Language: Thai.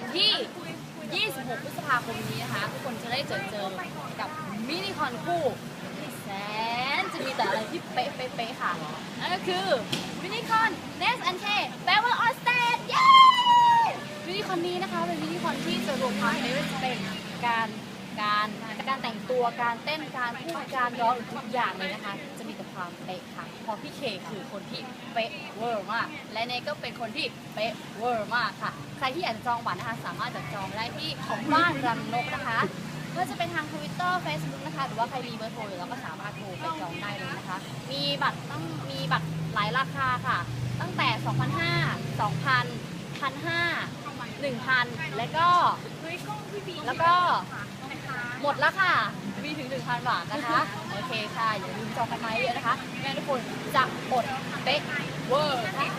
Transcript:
วันที่ 26 พฤษภาคมนี้นะคะ ทุกคนจะได้เจอเจอกับมินิคอนคู่ที่แสนจะมีแต่อะไรที่เป๊ะเป๊ะค่ะ นั่นก็คือมินิคอนเนสอันเทแปลว่าออสเตดเย้มินิคอนนี้นะคะเป็นมินิคอนที่จะรวมความไม่ว่าจะเป็นการ การการแต่งตัวการเต้นการพูดการร้องทุกอย่างเลยนะคะ จะมีแต่ความเป๊ะค่ะเพราะพี่เคคือคนที่เป๊ะเวอร์มาก และเนก็เป็นคนที่เป๊ะเวอร์มากค่ะ ใครที่อยากจะจองบัตรนะคะสามารถจัดจองได้ที่ของบ้านรังนกนะคะก็จะเป็นทาง Twitter Facebook นะคะ หรือว่าใครมีเบอร์โทรอยู่แล้วก็สามารถโทรไปจองได้เลยนะคะ มีบัตรต้องมีบัตรหลายราคาค่ะ ตั้งแต่ 2,500 2,000 1,500 1,000 แล้วก็ แล้วก็ หมดแล้วค่ะ มีถึง 1,000 บาทนะคะ โอเคค่ะ อย่าลืมจองกันไว้เยอะนะคะแม่ทุกคนจะอดเป๊ะเวอร์ค่ะ